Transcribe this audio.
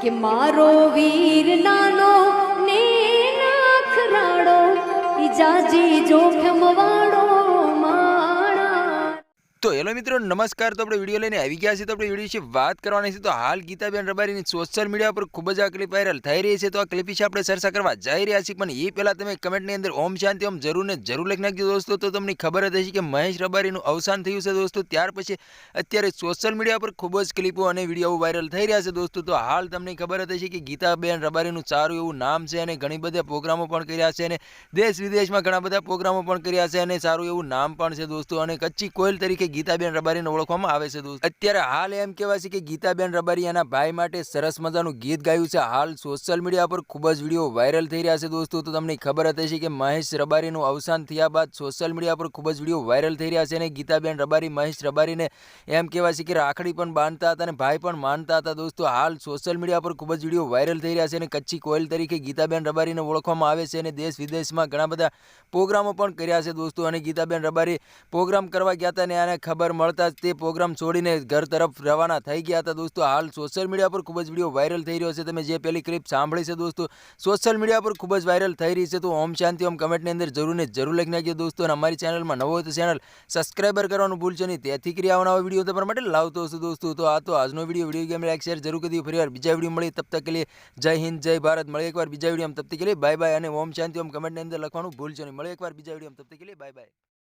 કે મારો વીર નાનો ને નાખ રાડો ઈજાજી જોખમ વાળો તો હેલો મિત્રો, નમસ્કાર. તો આપણે વીડિયો લઈને આવી ગયા છીએ. તો આપણે વીડિયો વિશે વાત કરવાની છે. તો હાલ ગીતાબેન રબારીની સોશિયલ મીડિયા પર ખૂબ જ આ ક્લિપ વાયરલ થઈ રહી છે. તો આ ક્લિપ વિશે આપણે ચર્ચા કરવા જઈ રહ્યા છીએ. પણ એ પહેલાં તમે કમેન્ટની અંદર ઓમ શાંતિ, ઓમ જરૂર ને જરૂર લખી નાખજો દોસ્તો. તો તમને ખબર જ હશે કે મહેશ રબારીનું અવસાન થયું છે દોસ્તો. ત્યાર પછી અત્યારે સોશિયલ મીડિયા પર ખૂબ જ ક્લિપો અને વીડિયો વાયરલ થઈ રહ્યા છે દોસ્તો. તો હાલ તમને ખબર જ હશે કે ગીતાબેન રબારીનું સારું એવું નામ છે અને ઘણી બધા પ્રોગ્રામો પણ કર્યા છે અને દેશ વિદેશમાં ઘણા બધા પ્રોગ્રામો પણ કર્યા છે અને સારું એવું નામ પણ છે દોસ્તો. અને કચ્છી કોયલ તરીકે ગીતાબેન રબારીને ઓળખવામાં આવે છે દોસ્ત. અત્યારે હાલ એમ કહેવાય છે કે ગીતાબેન રબારી એના ભાઈ માટે સરસ મજાનું ગીત ગાયું છે. હાલ સોશિયલ મીડિયા પર ખૂબ જ વીડિયો વાયરલ થઈ રહ્યા છે દોસ્તો. તો તમને ખબર હતી છે કે મહેશ રબારીનું અવસાન થયા બાદ સોશિયલ મીડિયા પર ખૂબ જ વીડિયો વાયરલ થઈ રહ્યા છે અને ગીતાબેન રબારી, મહેશ રબારીને એમ કહેવાય છે કે રાખડી પણ બાંધતા હતા અને ભાઈ પણ માનતા હતા દોસ્તો. હાલ સોશિયલ મીડિયા પર ખૂબ જ વીડિયો વાયરલ થઈ રહ્યા છે અને કચ્છી કોયલ તરીકે ગીતાબેન રબારીને ઓળખવામાં આવે છે અને દેશ વિદેશમાં ઘણા બધા પ્રોગ્રામો પણ કર્યા છે દોસ્તો. અને ગીતાબેન રબારી પ્રોગ્રામ કરવા ગયા હતા અને આને ખબર મળતા જ તે પ્રોગ્રામ છોડીને ઘર તરફ રવાના થઈ ગયા હતા. દોસ્તો, હાલ સોશિયલ મીડિયા પર ખૂબ જ વીડિયો વાયરલ થઈ રહ્યો છે. તમે જે પેલી ક્લિપ સાંભળી છે દોસ્તો સોશિયલ મીડિયા પર ખૂબ જ વાયરલ થઈ રહી છે. તો ઓમ શાંતિ, ઓમ કમેન્ટની અંદર જરૂર ને જરૂર લખી નાખજો દોસ્તો. અને અમારી ચેનલમાં નવો હોય તો ચેનલ સબસ્ક્રાઈબર કરવાનું ભૂલશો નહીં. તેથી કરી આવવાના વીડિયો તમારા માટે લાવતો હશું દોસ્તો. તો આ તો આજનો video video game like share જરૂર કરી ફરી વાર બીજા વીડિયો મળી તબ તક કે લીએ જય હિન્દ, જય ભારત. મળે એકવાર બીજા વીડિયો તબ તક કે લીએ બાય બાય અને ઓમ શાંતિ, ઓમ કમેન્ટની અંદર લખવાનું ભૂલશો નહીં. મળે એકવાર બીજા વીડિયો તબ તક કે લીએ બાય બાય